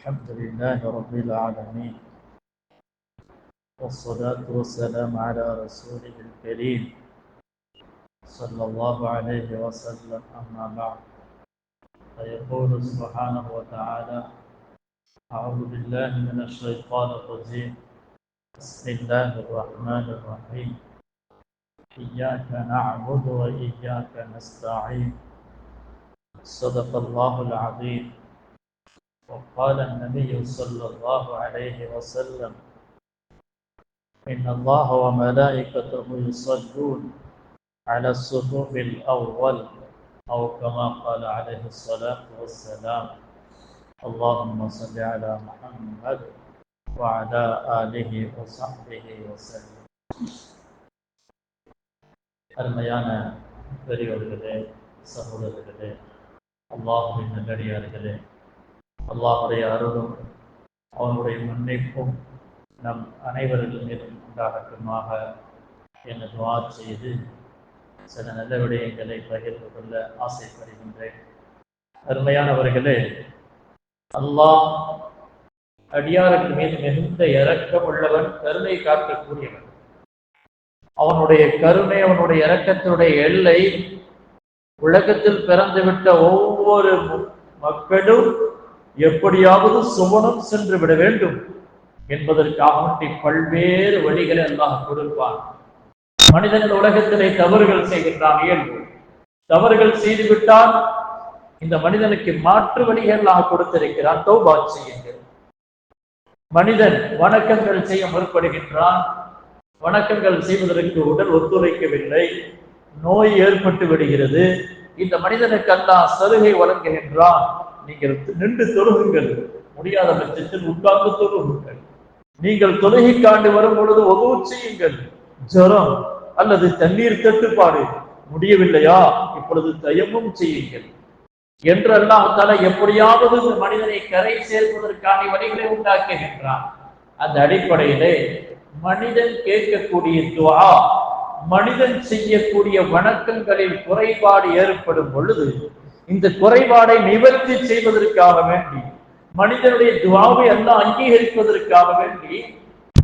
الحمد لله رب العالمين والصلاة والسلام على رسوله الكريم صلى الله عليه وسلم. أما بعد فيقول سبحانه وتعالى أعوذ بالله من الشيطان الرجيم. بسم الله الرحمن الرحيم. إياك نعبد وإياك نستعين. صدق الله العظيم. وقال النبي صلى الله عليه وسلم إن الله وملائكته يصلون على الصفوف الأول أو كما قال عليه الصلاة والسلام اللهم صل على محمد وعلى آله وصحبه وسلم அருமையான பெரியவர்களே சகோதரர்களே அல்லாஹுவின் நல்லடியார்களே அல்லாஹுடைய அருளும் அவனுடைய மன்னிப்பும் நம் அனைவர்கள் மீதும் உண்டாகட்டுமாக என துவா செய்து சில நல்ல விடயங்களை பகிர்ந்து கொள்ள ஆசைப்படுகின்றேன். அருமையானவர்களே அல்லாஹ் அடியார்கள் மீது மிகுந்த இரக்கம் உள்ளவன் கருணை காக்கக்கூடியவன் அவனுடைய கருணை அவனுடைய இரக்கத்தினுடைய எல்லை உலகத்தில் பிறந்துவிட்ட ஒவ்வொரு மக்களும் எப்படியாவது சுவனம் சென்று விட வேண்டும் என்பதற்காக வேண்டி பல்வேறு வழிகளை அல்லாஹ் கொடுப்பான். மனிதன் உலகத்திலே தவறுகள் செய்கின்றான் இயல்பு. தவறுகள் செய்துவிட்டால் இந்த மனிதனுக்கு மாற்று வழிகள் அல்லாஹ் கொடுத்திருக்கிறான் தௌபா செய்யுங்கள். மனிதன் வணக்கங்கள் செய்ய முற்படுகின்றான். வணக்கங்கள் செய்வதற்கு உடல் ஒத்துழைக்கவில்லை. நோய் ஏற்பட்டு விடுகிறது. இந்த மனிதனுக்கு அல்லாஹ் சலுகை வழங்குகின்றான். நீங்கள் நின்று தொழுகுங்கள். முடியாத பட்சத்தில் உட்கார்ந்து தொழுகுங்கள். நீங்கள் தொழுகைக்காண்டு வரும் பொழுது உதவு செய்யுங்கள். ஜரம் அல்லது தண்ணீர் தட்டுப்பாடு முடியவில்லையா? இப்பொழுது தயமும் செய்யுங்கள். என்று அல்லாஹால எப்படியாவது மனிதனை கரை சேர்ப்பதற்கான வழிகளை உண்டாக்குகின்றான். அந்த அடிப்படையிலே மனிதன் கேட்கக்கூடிய துவா மனிதன் செய்யக்கூடிய வணக்கங்களில் குறைபாடு ஏற்படும் பொழுது இந்த குறைபாடை நிவர்த்தி செய்வதற்காக வேண்டி மனிதனுடைய துவாவை எல்லாம் அங்கீகரிப்பதற்காக வேண்டி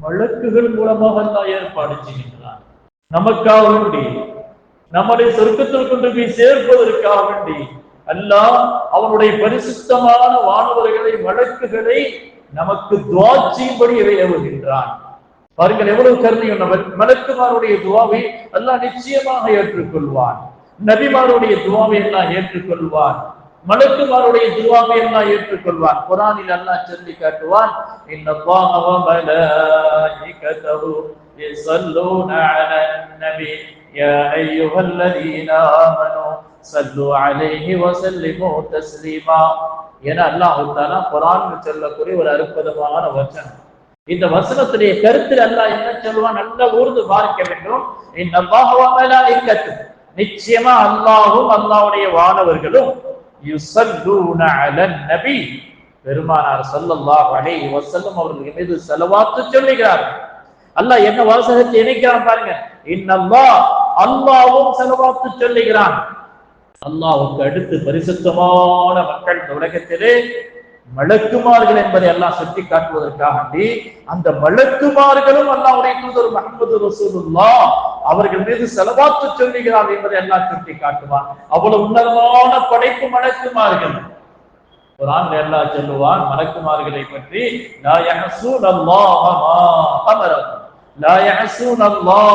வழக்குகள் மூலமாக எல்லாம் ஏற்பாடு செய்கின்றான். நமக்காக வேண்டி நம்மளை சொர்க்கத்தில் கொண்டு போய் சேர்ப்பதற்காக வேண்டி அல்லாஹ் அவனுடைய பரிசுத்தமான வானவர்களை வழக்குகளை நமக்கு துவாச்சியும்படி ஏவுகின்றான். பாருங்கள் எவ்வளவு கருணை உள்ளவர் மலக்குமாருடைய துவாவை அல்லாஹ் நிச்சயமாக ஏற்றுக்கொள்வான். நபிமாருடைய துவாவை எல்லாம் ஏற்றுக்கொள்வான் மலக்குமாருடைய துவாவை எல்லாம் ஏற்றுக்கொள்வான் குரானில் அல்லாஹ் சொல்லி காட்டுவான் இன்னல்லாஹ வ மலாயிகதஹு யஸல்லூன அலன் நபி யா அய்யுஹல்லதீன ஆமனூ சல்லு அலைஹி வ சல்லிமு தஸ்லீமா என அல்லாஹ் தஆலா குர்ஆனில் சொல்லக்கூடிய ஒரு அற்புதமான வசனம் இந்த வசனத்துடைய கருத்தில் அல்லாஹ் என்ன சொல்வான் நல்ல ஊர்ந்து பார்க்க வேண்டும் இந்த மலாயிக்கத்து நிச்சயமா அல்லாஹும் அல்லாவுடைய வானவர்களும் அலன் நபி. பெருமானார் சல்லல்லாஹ் அலைஹி வஸல்லம் அவர்களுக்கு மீது செலவாத்து சொல்லுகிறார்கள். அல்லாஹ் என்ன வாசகத்தை இணைக்கிறான் பாருங்க. இன்னல்லா அல்லாவும் செலவாத்து சொல்லுகிறான். அல்லாஹ்வுக்கு அடுத்து பரிசுத்தமான மக்கள் உலகத்திலே மலக்குமார்கள் என்பதை எல்லாம் சுட்டி காட்டுவதற்காக அந்த மலக்குமார்களும் அல்லாவுடைய தூதர் முகமது ரசூலுல்லா அவர்கள் மீது செலவாத்து சொல்லுகிறார் என்பதை எல்லாம் சுட்டி காட்டுவான் அவ்வளவு உன்னதமான படைப்பு மலக்குமார்கள். ஒரு ஆண் எல்லா சொல்லுவான் மலக்குமார்களை பற்றி லா யஹசூன் அல்லாஹ மா அமரம் லா யஹசூன் அல்லாஹ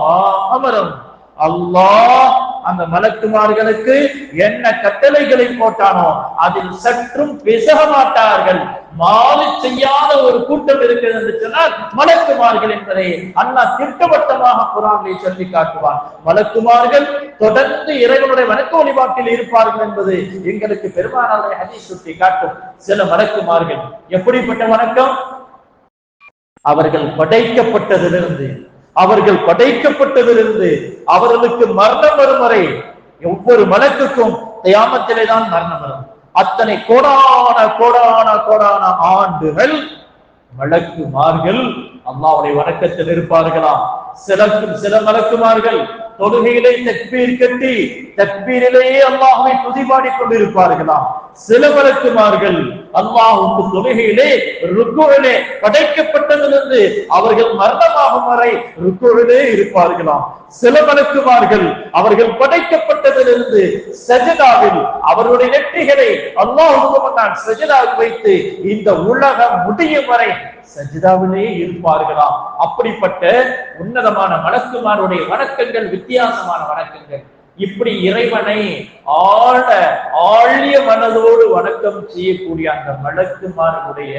மா அமரம் அல்லாஹ் அந்த மலக்குமார்களுக்கு என்ன கட்டளைகளை போட்டானோ அதில் சற்றும் பிசக மாட்டார்கள். மாறு செய்யாத ஒரு கூட்டம் இருக்கிறது என்று சொன்னால் மலக்குமார்கள் என்பதை அண்ணா திட்டவட்டமாக குரானை சொல்லி காட்டுவான் மலக்குமார்கள் தொடர்ந்து இறைவனுடைய வணக்க வழிபாட்டில் இருப்பார்கள் என்பது எங்களுக்கு பெருமானாரை அதி சுட்டி காட்டும். சில மலக்குமார்கள் எப்படிப்பட்ட வணக்கம்? அவர்கள் படைக்கப்பட்டதிலிருந்து அவர்கள் படைக்கப்பட்டதிலிருந்து அவர்களுக்கு மரணம் வரும் வரை ஒவ்வொரு மலக்குக்கும் தயாமத்திலே தான் மரணம் வரும். அத்தனை கோடான கோடான கோடான ஆண்டுகள் மலக்குமார்கள் அல்லாவுடைய வணக்கத்தில் இருப்பார்களாம் சில சில மறக்குமார்கள் தொழுகையிலே தக்பீர் கட்டி தக்பீரிலேயே அல்லாஹுவை துதிபாடி கொண்டிருப்பார்களாம் சில மலக்குமார்கள் அல்லாஹுக்கு தொழுகையிலே ருக்குவிலே படைக்கப்பட்டதிலிருந்து அவர்கள் மரணமாகும் வரை ருக்குவிலே இருப்பார்களாம் சில மறக்குமார்கள் அவர்கள் படைக்கப்பட்டதிலிருந்து சஜதாவில் அவருடைய நெற்றிகளை அல்லாஹுக்கு நான் சஜதாவில் வைத்து இந்த உலகம் முடியும் வரை சஜிதாவிலே இருப்பார்களாம். அப்படிப்பட்ட உன்னதமான வணக்குமாருடைய வணக்கங்கள் வித்தியாசமான வணக்கங்கள். இப்படி இறைவனை ஆழ ஆழிய மனதோடு வணக்கம் செய்யக்கூடிய அந்த மலக்குமாருடைய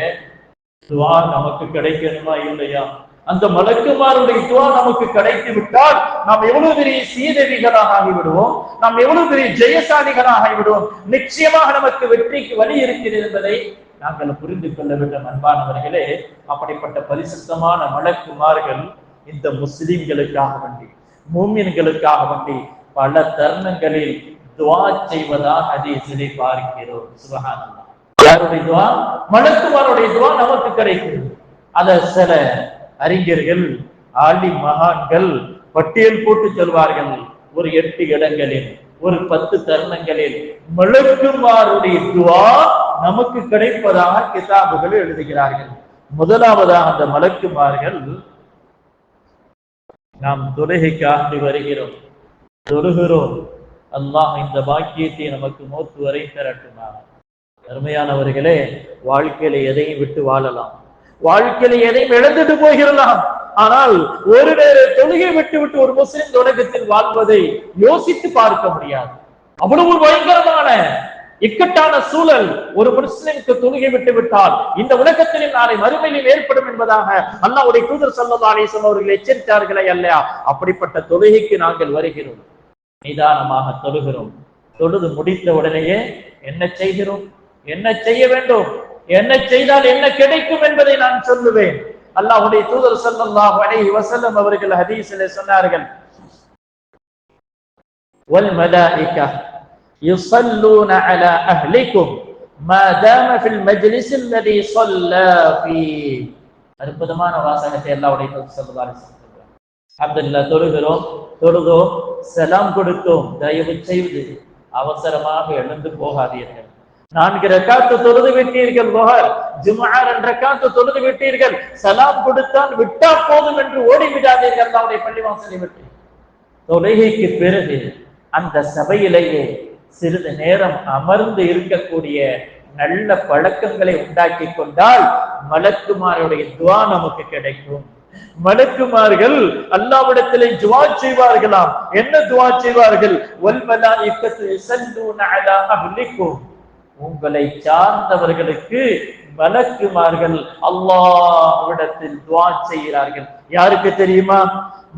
துவா நமக்கு கிடைக்கணுமா இல்லையா? அந்த மலக்குமாருடைய துவா நமக்கு கிடைத்து விட்டால் நாம் எவ்வளவு பெரிய சீதவிகளாக ஆகிவிடுவோம்? நாம் எவ்வளவு பெரிய ஜெயசாலிகளாக ஆகிவிடுவோம்? நிச்சயமாக நமக்கு வெற்றிக்கு வழி இருக்கிறது என்பதை நாங்கள் புரிந்து கொள்ள வேண்டும் அன்பானவர்களே. அப்படிப்பட்ட பரிசுத்தமான மலக்குமார்கள் இந்த முஸ்லிம்களுக்காக வேண்டி மூமின்களுக்காக வேண்டி பல தருணங்களில் துவா செய்வதாக ஹதீஸிலே பார்க்கிறோம். சுபஹானல்லாஹ். யாருடைய துவா? மலக்குமாருடைய துவா நமக்கு கிடைக்கும் அத சில அறிஞர்கள் ஆலி மகான்கள் பட்டியல் போட்டு சொல்வார்கள். ஒரு எட்டு இடங்களில் ஒரு பத்து தருணங்களில் மலக்குமாருடைய துவா நமக்கு கிடைப்பதாக கிதாபுகள் எழுதுகிறார்கள். முதலாவதாக அந்த மலக்குமார்கள் நாம் தொழுகைக்காக வருகிறோம். தொழுகிறோம். அல்லாஹ் இந்த பாக்கியத்தை நமக்கு மூத்து வரை தரட்டுமா? அருமையானவர்களே வாழ்க்கையில எதையும் விட்டு வாழலாம். வாழ்க்கையில எதையும் இழந்துட்டு போகிறலாம் ஆனால் ஒரு நேர தொழுகை விட்டு விட்டு ஒரு முஸ்லிம் உலகத்தில் வாழ்வதை யோசித்து பார்க்க முடியாது. அவ்வளவு பயங்கரமான இக்கட்டான சூழல் ஒரு முஸ்லிமுக்கு துணுகி விட்டு விட்டால் இந்த உலகத்தில் நாளை மறுமையில் ஏற்படும் என்பதாக அல்லாவுடைய தூதர் சல்லா அலிசம் அவர்கள் எச்சரித்தார்களே அல்லையா? அப்படிப்பட்ட தொழுகைக்கு நாங்கள் வருகிறோம். நிதானமாக தொழுகிறோம். தொழுது முடித்த உடனேயே என்ன செய்கிறோம்? என்ன செய்ய வேண்டும்? என்ன செய்தால் என்ன கிடைக்கும் என்பதை நான் சொல்லுவேன். அல்லாஹுடைய தூதர் சல்லல்லாஹு அலைஹி வஸல்லம் அவர்கள் ஹதீஸிலே சொன்னார்கள். يصلون على أهلكم ما دام في المجلس الذي صلى فيه அற்புதமான வாசகத்தை அல்லாவுடைய சொல்லலாம் அப்துல்லா தொழுகிறோம் தொழுதோம் செலாம் கொடுத்தோம் தயவு செய்து அவசரமாக எழுந்து போகாதீர்கள் நான்கு ரக்காத்து தொழுது விட்டீர்கள் புகார் ஜுமார் என்ற காத்து தொழுது விட்டீர்கள் சலாம் கொடுத்தான் விட்டா போதும் என்று ஓடி விடாதீர்கள் அல்லாவுடைய பள்ளிவாசலை விட்டு தொழுகைக்கு பிறகு அந்த சபையிலேயே சிறிது நேரம் அமர்ந்து இருக்கக்கூடிய நல்ல பழக்கங்களை உண்டாக்கி கொண்டால் மலக்குமாருடைய துவா நமக்கு கிடைக்கும். மலக்குமார்கள் அல்லாவிடத்திலே துவா செய்வார்களாம். என்ன துவா செய்வார்கள்? உங்களை சார்ந்தவர்களுக்கு மலக்குமார்கள் அல்லாஹ்விடத்தில் துவா செய்கிறார்கள். யாருக்கு தெரியுமா?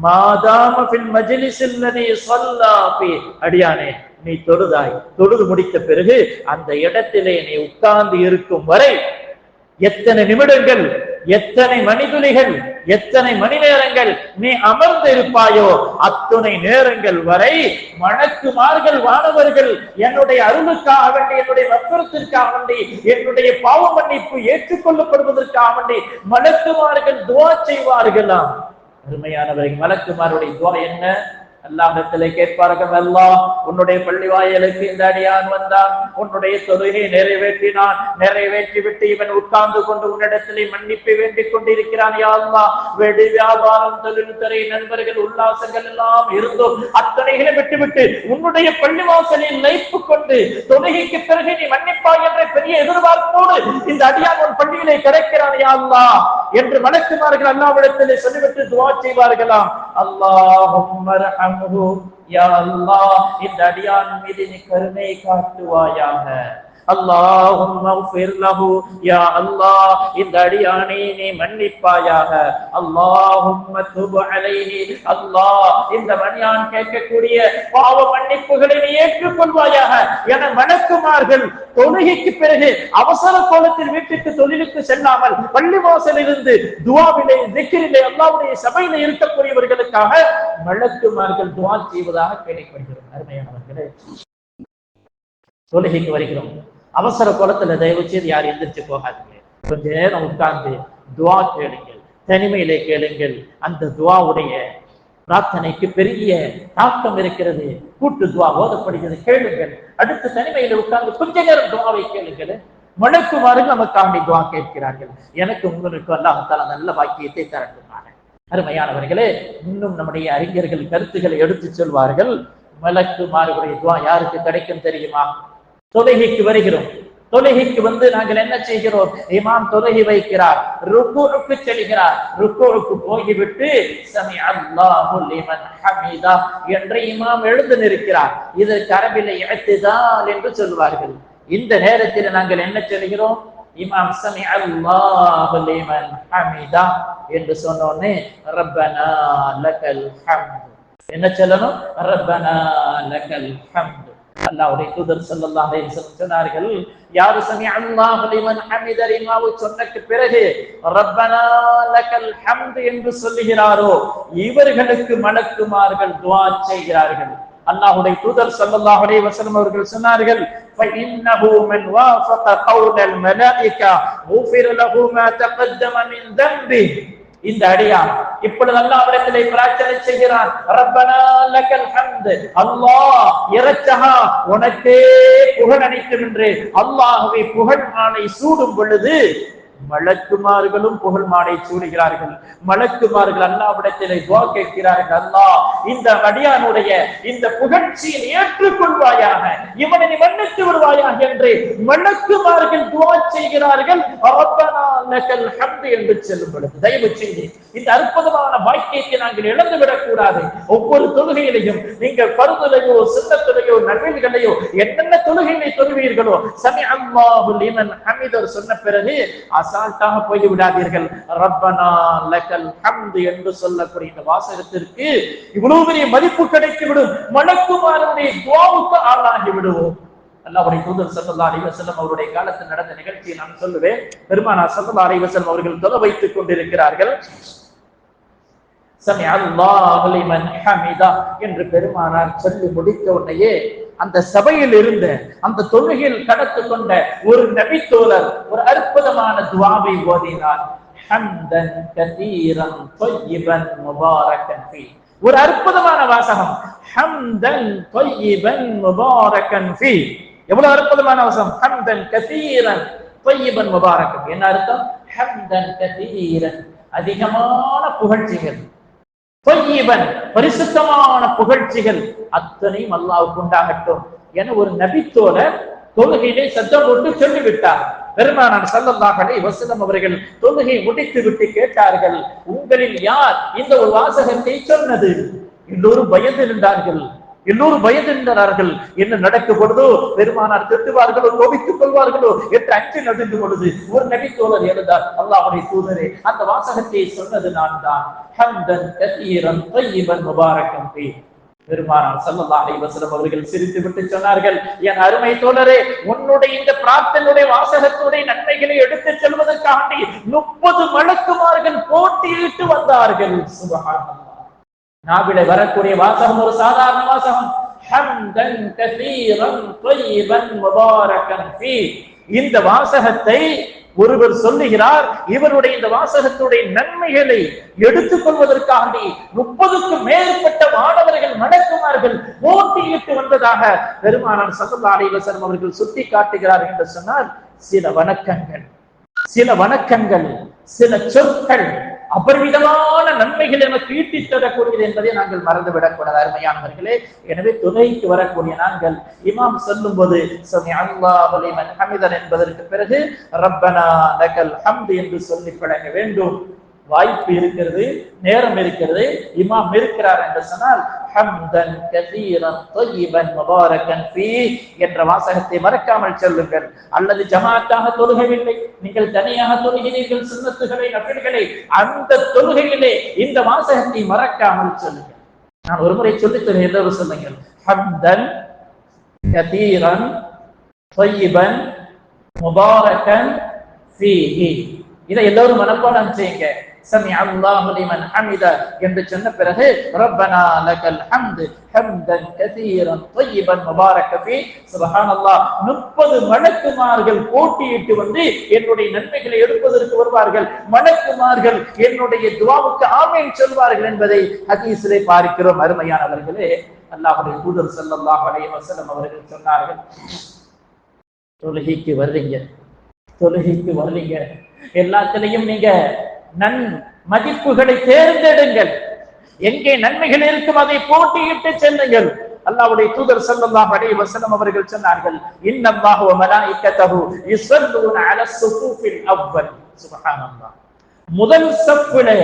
மாதாம ஃபில் மஜ்லிஸில் அடியானே. நீ தொழுதாய். தொழுது முடித்த பிறகு அந்த இடத்திலே நீ உட்கார்ந்து இருக்கும் வரை எத்தனை நிமிடங்கள் எத்தனை மணிதுளிகள் எத்தனை மணி நேரங்கள் நீ அமர்ந்து இருப்பாயோ அத்துணை நேரங்கள் வரை மணக்குமார்கள் வானவர்கள் என்னுடைய அருளுக்காக வேண்டி என்னுடைய வற்புறத்திற்காக வேண்டி என்னுடைய பாவ மன்னிப்பு ஏற்றுக்கொள்ளப்படுவதற்காக வேண்டி மணக்குமார்கள் துவா செய்வார்களாம். அருமையானவர்கள் மலக்குமாருடைய துவா என்ன? அல்லாஹத்திலே கேட்பார்கள் அல்லாஹ் உன்னுடைய பள்ளி வாயலுக்கு இந்த அடியான் வந்தான். உன்னுடைய தொழுகை நிறைவேற்றினான். நிறைவேற்றி விட்டு இவன் உட்கார்ந்து கொண்டு உன்னிடத்திலே மன்னிப்பை வேண்டிக் கொண்டிருக்கிறான் யா வெடி வியாபாரம் தொழில்துறை நண்பர்கள் உல்லாசங்கள் எல்லாம் இருந்தும் அத்தனைகளை விட்டுவிட்டு உன்னுடைய பள்ளி வாசலில் லைப்பு கொண்டு தொழுகைக்கு பிறகு நீ மன்னிப்பாய் என்ற பெரிய எதிர்பார்ப்போடு இந்த அடியான் உன் பள்ளியிலே கிடைக்கிறான் யாழ்வா என்று மலக்குமார்கள் அல்லாவிடத்திலே சொல்லிவிட்டு துவா செய்வார்களாம். அல்லாஹும் அன்ஹு யா அல்லாஹ் இந்த அடியான் மீது நீ கருணை காட்டுவாயாக அல்லாஹும் யா அல்லாஹ் இந்த அடியானை நீ மன்னிப்பாயாக. அல்லாஹும் அல்லாஹ் இந்த மணியான் கேட்கக்கூடிய பாவ மன்னிப்புகளை நீ ஏற்றுக்கொள்வாயாக. என வணக்குமார்கள் தொழுகைக்கு பிறகு அவசர கோலத்தில் வீட்டுக்கு தொழிலுக்கு செல்லாமல் பள்ளி வாசலிருந்து துவாவிலே திக்கிரிலே அல்லாவுடைய சபையில இருக்கக்கூடியவர்களுக்காக வழக்குமார்கள் துவா செய்வதாக கேள்விப்படுகிறோம் அருமையானவர்களே தொழுகைக்கு வருகிறோம். அவசர குளத்துல தயவு செய்து யார் எந்திரிச்சு போகாதீங்க. கொஞ்ச நேரம் உட்கார்ந்து துவா கேளுங்கள் தனிமையிலே கேளுங்கள். அந்த துவாவுடைய பிரார்த்தனைக்கு பெரிய தாக்கம் இருக்கிறது. கூட்டு துவா ஓதப்படுகிறது கேளுங்கள். அடுத்து தனிமையில உட்கார்ந்து கொஞ்ச நேரம் துவாவை கேளுங்கள். மலக்குமார்கள் நமக்காண்டி துவா கேட்கிறார்கள். எனக்கு உங்களுக்கு அல்லாஹால நல்ல வாக்கியத்தை தரட்டுமான அருமையானவர்களே இன்னும் நம்முடைய அறிஞர்கள் கருத்துக்களை எடுத்து சொல்வார்கள். மலக்குமார்களுடைய துவா யாருக்கு கிடைக்கும் தெரியுமா? தொழுகைக்கு வருகிறோம். தொழுகைக்கு வந்து நாங்கள் என்ன செய்கிறோம்? இமாம் தொழுகை வைக்கிறார். ருக்குவுக்கு செல்கிறார். ருக்குவுக்கு போய்விட்டு சமி அல்லாஹு லிமன் ஹமீதா என்று இமாம் எழுந்து நிற்கிறார். இது அரபில இழத்துதான் என்று சொல்வார்கள். இந்த நேரத்தில் நாங்கள் என்ன சொல்கிறோம்? இமாம் சமி அல்லாஹு லிமன் ஹமீதா என்று சொன்னோடனே ரப்பனா லக்கல் ஹம்து என்ன சொல்லணும்? ரப்பனா லக்கல் ஹம்து அல்லாஹ்வுடைய தூதர் ஸல்லல்லாஹு அலைஹி வஸல்லம் சொன்னார்கள் யாரு சமி அல்லாஹு லிமன் ஹமித ரிமாவு சொன்னக்கு பிறகு ரப்பனா லக்கல் ஹம்து என்று சொல்லுகிறாரோ இவர்களுக்கு மலக்குமார்கள் துஆ செய்கிறார்கள் அல்லாஹ்வுடைய தூதர் ஸல்லல்லாஹு அலைஹி வஸல்லம் அவர்கள் சொன்னார்கள் فإنه من وافق قول الملائكة غفر له ما تقدم من ذنبه இந்த அடியான் இப்பொழுதெல்லாம் அவரத்திலே பிரார்த்தனை செய்கிறான். ரப்பனா லக்கல் ஹம்து அல்லாஹ் இரச்சகா உனக்கே புகழ் அளிக்கும் என்று அல்லாஹுவை புகழ் மாலை சூடும் பொழுது மலக்குமார்களும் புகழ் மாடை சூடுகிறார்கள். மலக்குமார்கள் அல்லாவிடத்திலே துவா கேட்கிறார்கள். அல்லா இந்த அடியானுடைய இந்த புகழ்ச்சியை ஏற்றுக்கொள்வாயாக இவனை நீ மன்னித்து விடுவாயாக என்று மலக்குமார்கள் துவா செய்கிறார்கள். என்று செல்லும் பொழுது தயவு செய்து இந்த அற்புதமான வாக்கியத்தை நாங்கள் இழந்து விடக்கூடாது ஒவ்வொரு தொழுகையிலையும் நீங்கள் பருதலையோ சின்னத்திலையோ நன்மைகளையோ என்னென்ன தொழுகைகளை தொழுவீர்களோ சமி அம்மாவுல் இமன் ஹமீதர் சொன்ன பிறகு அசால்ட்டாக போய் விடாதீர்கள் ரப்பனா லக்கல் ஹம்து என்று சொல்லக்கூடிய இந்த வாசகத்திற்கு இவ்வளவு பெரிய மதிப்பு கிடைத்து விடும் துவாவுக்கு ஆளாகி விடுவோம் அல்லாவுடைய தூதர் ஸல்லல்லாஹு அலிவசல்லம் அவருடைய காலத்தில் நடந்த நிகழ்ச்சியை நான் சொல்லுவேன். பெருமானா ஸல்லல்லாஹு அலிவசல்லம் அவர்கள் தொலை வைத்துக் கொண்டிருக்கிறார்கள். சமி அல்லாஹு லிமன் ஹமிதா என்று பெருமானார் சொல்லி முடித்த உடனேயே அந்த சபையில் இருந்த அந்த தொழுகையில் கடத்து கொண்ட ஒரு நபித்தோழர் ஒரு அற்புதமான துவாவை ஓதினார். ஹம்தன் கதீரன் தொய்யிபன் முபாரக்கன் ஃபீ ஒரு அற்புதமான வாசகம். ஹம்தன் தொய்யிபன் முபாரக்கன் ஃபீ எவ்வளவு அற்புதமான வாசகம். ஹம்தன் கதீரன் தொய்யிபன் முபாரக்கன் என்ன அர்த்தம்? ஹம்தன் கதீரன் அதிகமான புகழ்ச்சிகள். தொய்யீவன் பரிசுத்தமான புகழ்ச்சிகள் அத்தனையும் அல்லாவுக்கு உண்டாகட்டும் என ஒரு நபித்தோழர் தொழுகையிலே சத்தம் போட்டு சொல்லிவிட்டார். பெருமானார் ஸல்லல்லாஹு அலைஹி வஸல்லம் அவர்கள் தொழுகை முடித்து விட்டு கேட்டார்கள் உங்களில் யார் இந்த ஒரு வாசகத்தை சொன்னது? எல்லோரும் பயந்திருந்தார்கள் நின்றார்கள். எல்லோரும் பயந்து என்ன நடக்கப்படுதோ பெருமானார் திட்டுவார்களோ கோபித்துக் கொள்வார்களோ என்று அஞ்சு நடந்து பொழுது ஒரு நபி தோழர் எழுந்தார் அல்லாஹ்வுடைய தூதரே அந்த வாசகத்தை சொன்னது நான் தான் ஹம்தன் கதீரன் தய்யிபன் பெருமானார் ஸல்லல்லாஹு அலைஹி அவர்கள் சிரித்து விட்டு சொன்னார்கள் என் அருமை தோழரே உன்னுடைய இந்த பிரார்த்தனுடைய வாசகத்துடைய நன்மைகளை எடுத்துச் செல்வதற்காண்டி முப்பது மலக்குமார்கள் போட்டியிட்டு வந்தார்கள். சுபகாரம் நாவில வரக்கூடிய வாசகம் ஒரு சாதாரண வாசகம். ஹம்தன் கசீரன் தொய்பன் முபாரகன் ஃபீ. இந்த வாசகத்தை ஒருவர் சொல்லுகிறார் இவருடைய இந்த வாசகத்துடைய நன்மைகளை எடுத்துக் கொள்வதற்காண்டி முப்பதுக்கும் மேற்பட்ட மாணவர்கள் நடக்குமார்கள் போட்டியிட்டு வந்ததாக பெருமானார் சல்லா அலைவசன் அவர்கள் சுட்டி காட்டுகிறார் என்று சொன்னால் சில வணக்கங்கள் சில வணக்கங்கள் சில சொற்கள் அபரிமிதமான நன்மைகள் எனக்கு ஈட்டி தரக்கூடியது என்பதை நாங்கள் மறந்துவிடக்கூடாது அருமையானவர்களே. எனவே துணைக்கு வரக்கூடிய நாங்கள் இமாம் சொல்லும் போது ஹமிதன் என்பதற்கு பிறகு ரப்பனா நகல் ஹம்து என்று சொல்லி பழக வேண்டும். வாய்ப்பு இருக்கிறது நேரம் இருக்கிறது இமாம் இருக்கிறார் என்று சொன்னால் ஹம்தன் கதீரன் தொய்யிபன் முபாரகன் ஃபீ என்ற வாசகத்தை மறக்காமல் சொல்லுங்கள். அல்லது ஜமாத்தாக தொழுகவில்லை. நீங்கள் தனியாக தொழுகிறீர்கள் சுண்ணத்துகளை நபில்களை அந்த தொழுகையிலே இந்த வாசகத்தை மறக்காமல் சொல்லுங்கள். நான் ஒரு முறை சொல்லித் தருகிறேன் எல்லோரும் சொல்லுங்கள். ஹம்தன் கதீரன் தொய்பன் முபாரகன் ஃபீஹி இதை எல்லோரும் மனப்பாடம் செய்யுங்க. சமி அல்லாஹு லிமன் ஹமித என்று சொன்ன பிறகு ரப்பனா லகல் ஹம்து ஹம்தன் கசீரன் தய்யிபன் முபாரக் ஃபீ சுபஹானல்லாஹ் 30 மலக்குமார்கள் போட்டியிட்டு வந்து என்னுடைய நன்மைகளை எடுப்பதற்கு வருவார்கள். மலக்குமார்கள் என்னுடைய துவாவுக்கு ஆமீன் சொல்வார்கள் என்பதை ஹதீஸிலே பார்க்கிறோம். அருமையானவர்களே அல்லாஹுடைய தூதர் சல்லல்லாஹு அலைஹி வஸல்லம் அவர்கள் சொன்னார்கள் தொழுகைக்கு வர்றீங்க தொழுகைக்கு வர்றீங்க எல்லாத்திலையும் நீங்க நன் மதிப்புகளை தேர்ந்தெடுங்கள். எங்கே நன்மைகள் இருக்கும் அதை போட்டியிட்டு செல்லுங்கள். அல்லாவுடைய தூதர் ஸல்லல்லாஹு அலைஹி வஸல்லம் அவர்கள் சொன்னார்கள் இன்னல்லாஹு வ மலாயிகத்தஹு யுஸல்லூன அலஸ் ஸுஃபூஃபில் அவ்வல். சுப்ஹானல்லாஹ். முதல் சப்பிலே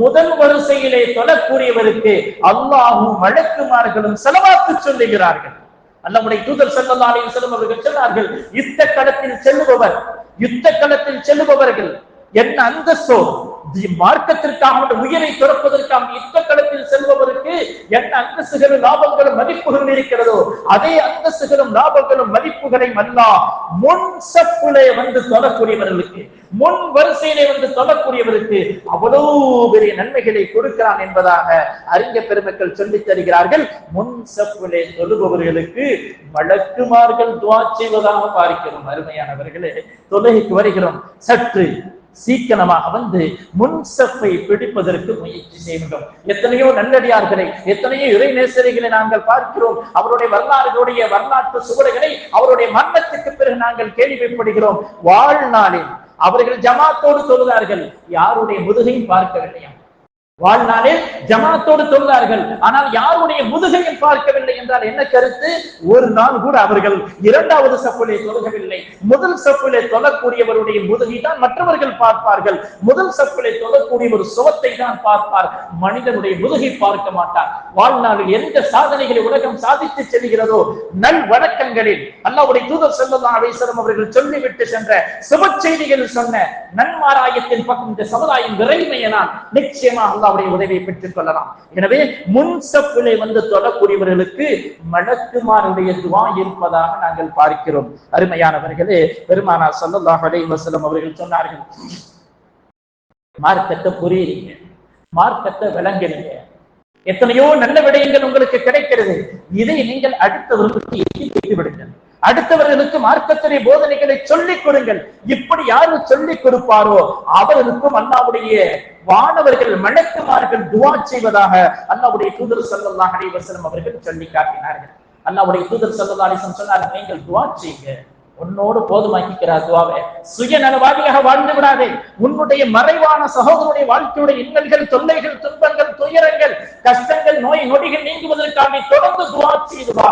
முதல் வரிசையிலே தொழக்கூடியவருக்கு அல்லாஹும் வழக்குமார்களும் செலவாக்கு சொல்லுகிறார்கள். அல்லாவுடைய தூதர் ஸல்லல்லாஹு அலைஹி வஸல்லம் அவர்கள் சொன்னார்கள் யுத்த களத்தில் செல்லுபவர் யுத்த களத்தில் செல்லுபவர்கள் என்ன அந்தஸ்தோ மார்க்கத்திற்காக உயிரை துறப்பதற்காக யுத்த களத்தில் செல்பவருக்கு என்ன அந்தஸ்துகளும் லாபங்களும் மதிப்புகளும் இருக்கிறதோ அதே அந்தஸ்துகளும் லாபங்களும் மதிப்புகளையும் அல்ல முன் சப்புலே வந்து தொடக்கூடியவர்களுக்கு முன் வரிசையிலே வந்து தொடக்கூடியவருக்கு அவ்வளவு பெரிய நன்மைகளை கொடுக்கிறான் என்பதாக அறிஞர் பெருமக்கள் சொல்லித் தருகிறார்கள். முன் சப்புலே தொழுபவர்களுக்கு வழக்குமார்கள் துவா செய்வதாக பார்க்கிறோம். அருமையானவர்களே தொழுகைக்கு வருகிறோம். சற்று சீக்கிரமாக வந்து முன்சப்பை பிடிப்பதற்கு முயற்சி செய்ய வேண்டும் எத்தனையோ நல்லடியார்களை எத்தனையோ இறை நேசரிகளை நாங்கள் பார்க்கிறோம். அவருடைய வரலாறுகளுடைய வரலாற்று சுவடுகளை அவருடைய மரணத்துக்கு பிறகு நாங்கள் கேள்விப்படுகிறோம் வாழ்நாளில் அவர்கள் ஜமாத்தோடு தொழுதார்கள் யாருடைய முதுகையும் பார்க்கவில்லையா வாழ்நாளில் ஜமாத்தோடு தொழுதார்கள். ஆனால் யாருடைய முதுகையும் பார்க்கவில்லை என்றால் என்ன கருத்து? ஒரு நாள் கூட அவர்கள் இரண்டாவது சப்புலை தொழுகவில்லை. முதல் சப்புலை தொழக்கூடியவருடைய முதுகை தான் மற்றவர்கள் பார்ப்பார்கள். முதல் சப்புலை தொழக்கூடிய ஒரு சுவத்தை தான் பார்ப்பார். மனிதனுடைய முதுகை பார்க்க மாட்டார். வாழ்நாளில் எந்த சாதனைகளை உலகம் சாதித்து செல்கிறதோ நல் வழக்கங்களில் அல்லாவுடைய தூதர் செல்லல்லா அவைசரம் அவர்கள் சொல்லிவிட்டு சென்ற சுப செய்திகள் சொன்ன நன்மாராயத்தின் பக்கம் இந்த சமுதாயம் விரைமையனால் நிச்சயமாக அல்லாவுடைய உதவியை பெற்றுக் கொள்ளலாம். எனவே முன்சப்பிலே வந்து தொடக்கூடியவர்களுக்கு மலக்குமாருடைய துவா இருப்பதாக நாங்கள் பார்க்கிறோம். அருமையானவர்களே பெருமானார் ஸல்லல்லாஹு அலை வசலம் அவர்கள் சொன்னார்கள் மார்க்கத்தை புரியுறீங்க மார்க்கத்தை விளங்குறீங்க. எத்தனையோ நல்ல விடயங்கள் உங்களுக்கு கிடைக்கிறது. இதை நீங்கள் அடுத்தவர்களுக்கு எட்டி விடுங்கள் அடுத்தவர்களுக்கு மார்க்கத்துடைய போதனைகளை சொல்லிக் கொடுங்கள். இப்படி யாரு சொல்லிக் கொடுப்பாரோ அவர்களுக்கும் அண்ணாவுடைய வானவர்கள் மணக்குமார்கள் துவா செய்வதாக அண்ணாவுடைய தூதர் ஸல்லல்லாஹு அலைஹி வஸல்லம் அவர்கள் சொல்லி காட்டினார்கள். அண்ணாவுடைய தூதர் சல்லா அலைஹி வஸல்லம் நீங்கள் துவா செய்யுங்க உன்னோடு போதுமாக்கிக்கிறார் துவாவை. சுயநலவாதியாக வாழ்ந்து விடாதே. உன்னுடைய மறைவான சகோதரனுடைய வாழ்க்கையுடைய இன்னல்கள் தொல்லைகள் துன்பங்கள் துயரங்கள் கஷ்டங்கள் நோய் நொடிகள் நீங்குவதற்காக தொடர்ந்து துவா செய்து வா.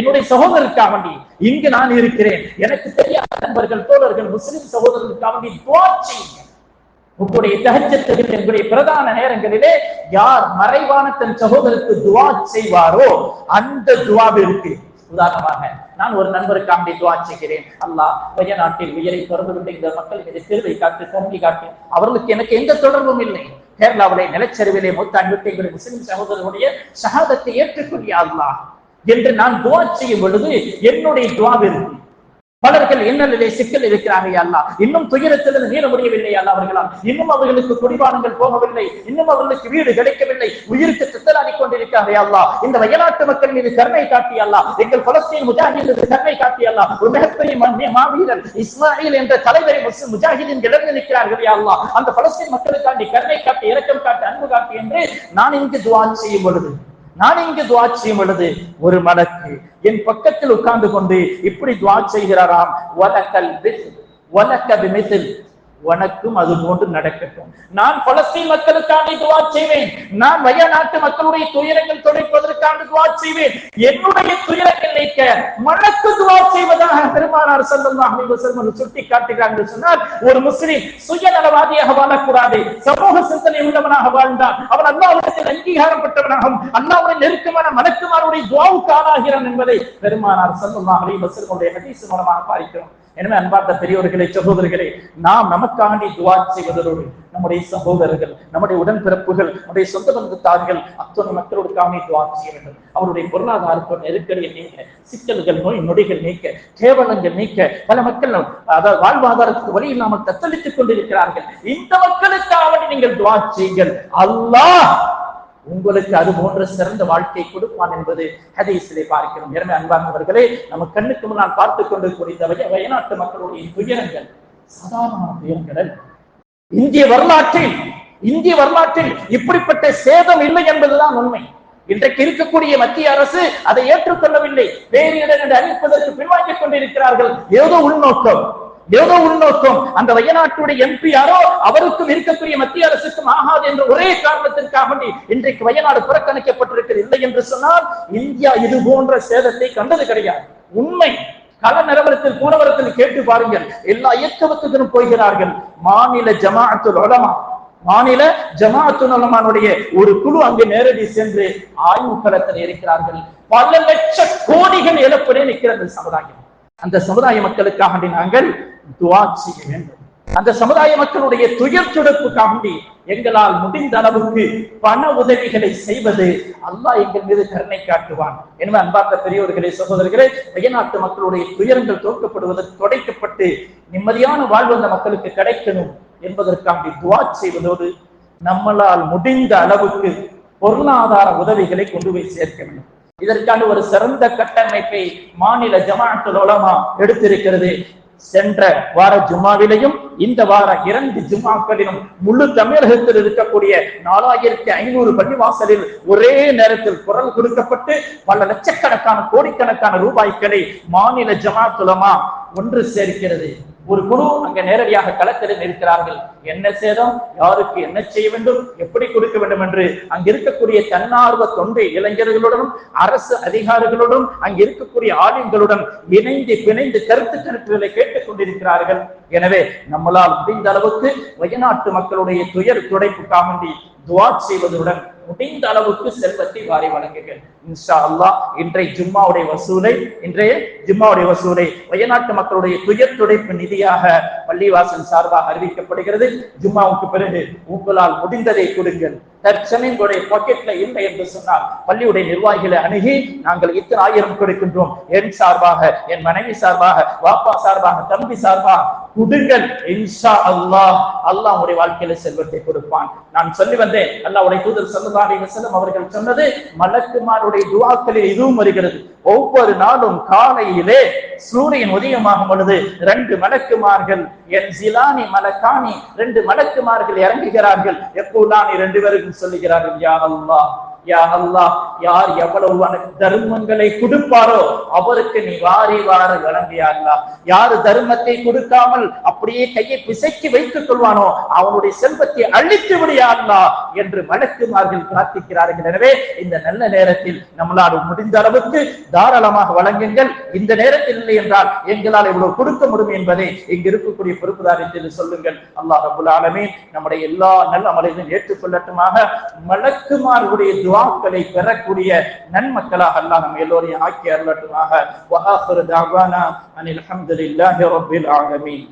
என்னுடைய சகோதரருக்காக வேண்டி இங்கு நான் இருக்கிறேன். எனக்கு தெரியாத நண்பர்கள் தோழர்கள் முஸ்லிம் சகோதரர்களுக்காக வேண்டி துவா செய்யுங்க. உங்களுடைய தகச்சத்துகள் எங்களுடைய பிரதான நேரங்களிலே யார் மறைவான தன் சகோதரருக்கு துவா செய்வாரோ அந்த துவாவிற்கு. உதாரணமாக நான் ஒரு நண்பருக்காண்டி துவா செய்கிறேன். அல்லாஹ் வயநாட்டில் உயரை தொடர்பு இந்த மக்கள் மீது திருவை காட்டு தோங்கி காட்டு. அவர்களுக்கு எனக்கு எந்த தொடர்பும் இல்லை. கேரளாவிலே நிலச்சரிவிலே மூத்த விட்டு எங்களுடைய முஸ்லிம் சகோதரருடைய சகாதத்தை ஏற்றுக்கொள்ளிய அல்லாஹ். என்று நான் துவா செய்யும் பொழுது என்னுடைய துவாவிற்கு பலர்கள் இன்னலிலே சிக்கல் இருக்கிறார்கள் அல்லா இன்னும் துயரத்திலிருந்து மீற முடியவில்லை அல்ல அவர்களால். இன்னும் அவர்களுக்கு குடிபானங்கள் போகவில்லை. இன்னும் அவர்களுக்கு வீடு கிடைக்கவில்லை. உயிருக்கு சித்தலாடி கொண்டிருக்கிறார்கள் அல்லா இந்த வயநாட்டு மக்கள் மீது கருணை காட்டி அல்லா எங்கள் பலஸ்தீன் முஜாஹிது கருணை காட்டி அல்லா ஒரு மிகப்பெரிய மாவீரர் இஸ்மாயில் என்ற தலைவரை முஸ்லிம் முஜாஹிதின் இழந்து நிற்கிறார்கள் அல்லா அந்த பலஸ்தீன் மக்களுக்காண்டி கருணை காட்டி இரக்கம் காட்டி அன்பு காட்டி என்று நான் இங்கு துவான் செய்யும் பொழுது நான் இங்கு துவா செய்யும் பொழுது ஒரு மலக்கு. என் பக்கத்தில் உட்கார்ந்து கொண்டு இப்படி துவா செய்கிறாராம். வலக்கல் பித் வலக்க உனக்கும் அது போன்று நடக்கட்டும். நான் பலஸ்தீன் மக்களுக்காண்டி துவா செய்வேன். நான் வயநாட்டு மக்களுடைய துயரங்கள் துடைப்பதற்காண்டி துவா செய்வேன். என்னுடைய துயரங்கள் நீக்க மனக்கு துவா செய்வதாக பெருமானார் ஸல்லல்லாஹு சுட்டி காட்டுகிறார்கள் சொன்னால் ஒரு முஸ்லிம் சுயநலவாதியாக வாழக்கூடாது. சமூக சிந்தனை உள்ளவனாக வாழ்ந்தான். அவன் அல்லாஹ்விடத்தில் அங்கீகாரம் பெற்றவனாகவும் அல்லாஹ்வுடைய நெருக்கமான மலக்குமாருடைய துவாவுக்கு ஆளாகிறான் என்பதை பெருமானார் ஸல்லல்லாஹு அலைஹி வஸல்லம் ஹதீஸ் மூலமாக பார்க்கிறோம். எனவே அன்பார்ந்த பெரியவர்களே சகோதரர்களே நாம் நமக்காண்டி துவா செய்வதோடு நம்முடைய சகோதரர்கள் நம்முடைய உடன்பிறப்புகள் நம்முடைய சொந்த பந்தத்தார்கள் அத்தனை மக்களோடு துவா செய்ய வேண்டும். அவருடைய பொருளாதாரத்தோட நெருக்கடியை நீக்க சிக்கல்கள் நோய் நொடிகள் நீக்க கேவலங்கள் நீக்க பல மக்கள் அதாவது வாழ்வாதாரத்துக்கு வழி இல்லாமல் தத்தளித்துக் கொண்டிருக்கிறார்கள். இந்த மக்களுக்காக நீங்கள் துவா செய்யுங்கள். அல்லாஹ் உங்களுக்கு அது போன்ற சிறந்த வாழ்க்கை கொடுப்பான் என்பது ஹதீஸிலே பார்க்கிறோம். எனவே அன்பானவர்களே நம்ம கண்ணுக்கு முன்னால் பார்த்துக் கொண்டு இந்த வயநாட்டு மக்களுடைய துயரங்கள் சாதாரணமான துயரங்கள். இந்திய வரலாற்றில் இந்திய வரலாற்றில் இப்படிப்பட்ட சேதம் இல்லை என்பதுதான் உண்மை. இன்றைக்கு இருக்கக்கூடிய மத்திய அரசு அதை ஏற்றுக்கொள்ளவில்லை. பேரிடர் என்று அறிவிப்பதற்கு பின்வாங்கிக் கொண்டிருக்கிறார்கள். ஏதோ உள்நோக்கம். ஏதோ உள்நோக்கம்? அந்த வயநாட்டுடைய எம்பி யாரோ? அவருக்கும் இருக்கக்கூடிய மத்திய அரசுக்கும் ஆகாது என்ற ஒரே காரணத்திற்காக வேண்டி இன்றைக்கு வயநாடு புறக்கணிக்கப்பட்டிருக்கிறது. இல்லை என்று சொன்னால் இந்தியா இது போன்ற சேதத்தை கண்டது கிடையாது. உண்மை கள நிலவரத்தில் போனவரத்தில் கேட்டு பாருங்கள். எல்லா இயக்கத்துக்கும் போகிறார்கள். மாநில ஜமாஅத்துல் உலமா. மாநில ஜமாத்துலமானுடைய ஒரு குழு அங்கு நேரடி சென்று ஆய்வு களத்தில் இருக்கிறார்கள். பல லட்ச கோடிகள் இழப்பிலே நிற்கிறது சமுதாயம். அந்த சமுதாய மக்களுக்காக வேண்டி நாங்கள் துவா செய்ய வேண்டும். அந்த சமுதாய மக்களுடைய துயர் துடப்புக்காக எங்களால் முடிந்த அளவுக்கு பண உதவிகளை செய்வது அல்லாஹ் எங்கள் மீது கருணை காட்டுவான். எனவே அன்பார்ந்த பெரியவர்களே சகோதரர்களே வயநாட்டு மக்களுடைய துயரங்கள் தோற்கப்படுவதற்கு தொடைக்கப்பட்டு நிம்மதியான வாழ்வு அந்த மக்களுக்கு கிடைக்கணும் என்பதற்காண்டி துவா செய்வதோடு நம்மளால் முடிந்த அளவுக்கு பொருளாதார உதவிகளை கொண்டு போய் சேர்க்க வேண்டும். இதற்கான ஒரு சிறந்த கட்டமைப்பை மாநில ஜமாஅத்துல் எடுத்திருக்கிறது. சென்ற வார ஜும்மாவிலையும் இந்த வார இரண்டு ஜும்மாக்களிலும் முழு தமிழகத்தில் இருக்கக்கூடிய நாலாயிரத்தி ஐநூறு பள்ளிவாசலில் ஒரே நேரத்தில் குரல் கொடுக்கப்பட்டு பல லட்சக்கணக்கான கோடிக்கணக்கான ரூபாய்களை மாநில ஜமாத்துலமா ஒன்று சேர்க்கிறது. ஒரு குழு அங்க நேரடியாக களத்தில் இருக்கிறார்கள் என்ன சேதம்? யாருக்கு என்ன செய்ய வேண்டும்? எப்படி கொடுக்க வேண்டும் என்று. அங்க இருக்கக்கூடிய தன்னார்வ தொண்டு இளைஞர்களுடனும் அரசு அதிகாரிகளுடன் அங்க இருக்கக்கூடிய ஆளுங்களுடன் இணைந்து பிணைந்து கருத்து கருத்துக்களை கேட்டுக் கொண்டிருக்கிறார்கள். எனவே நம்மளால் முடிந்த அளவுக்கு வயநாட்டு மக்களுடைய துயர் துடைப்புக்காக வேண்டி துவா செய்வதுடன் முடிந்த அளவுக்கு செல்வத்தை வாரி வழங்குங்கள். இன்ஷா அல்லாஹ் இன்றைய ஜும்மாவுடைய வசூலை இன்றைய ஜும்மாவுடைய வசூலை வயநாட்டு மக்களுடைய துயர் துடைப்பு நிதியாக பள்ளிவாசல் சார்பாக அறிவிக்கப்படுகிறது. ஜும்மாவுக்கு பிறகு உங்களால் முடிந்ததை கொடுங்கள். தற்சமயம் உங்களுடைய பாக்கெட்ல இல்லை என்று சொன்னால் பள்ளியுடைய நிர்வாகிகளை அணுகி நாங்கள் இத்தனை ஆயிரம் கொடுக்கின்றோம். என் சார்பாக என் மனைவி சார்பாக வாப்பா சார்பாக தம்பி சார்பாக கொடுங்கள். இன்ஷா அல்லாஹ் அல்லாஹ் உடைய வாழ்க்கையில செல்வத்தை கொடுப்பான். நான் சொல்லி வந்தேன். அல்லாஹ்வுடைய தூதர் ஸல்லல்லாஹு அலைஹி வஸல்லம் அவர்கள் சொன்னது மலக்குமாருடைய துவாக்களில் இதுவும் வருகிறது. ஒவ்வொரு நாளும் காலையிலே சூரியன் உதயமாகும் பொழுது ரெண்டு மலக்குமார்கள் என் ஜிலானி மலக்கானி ரெண்டு மலக்குமார்கள் இறங்குகிறார்கள். எப்போலானி ரெண்டு பேருக்கும் சொல்லுகிறார்கள் யா அல்லாஹ் யா அல்லாஹ் யார் எவ்வளவு வன- தர்மங்களை கொடுப்பாரோ அவருக்கு நீ வாரி வாரி வழங்கியா யாரு தர்மத்தை கொடுக்காமல் அப்படியே கையை பிசைக்கு வைத்துக் கொள்வானோ அவனுடைய செல்வத்தை அழித்து விடியா என்று வழக்குமார்கள் பிரார்த்திக்கிறார்கள். எனவே இந்த நல்ல நேரத்தில் நம்மளால் முடிந்த அளவுக்கு தாராளமாக வழங்குங்கள். இந்த நேரத்தில் இல்லை என்றால் எங்களால் இவ்வளவு கொடுக்க முடியும் என்பதை இங்கு இருக்கக்கூடிய பொறுப்புதாரத்தில் சொல்லுங்கள். அல்லாஹ் ரபுல் நம்முடைய எல்லா நல்ல அமலையும் ஏற்றுக்கொள்ளட்டுமாக மலக்குமார்களுடைய துவாக்களை பெறக்கூடிய நன்மக்களாக அல்லாஹ் நம்ம எல்லோரையும் ஆக்கி அருளட்டுமாக. வஹாஃபிரு தாவானா அனில் அல்ஹம்துலில்லாஹி ஆலமீன்.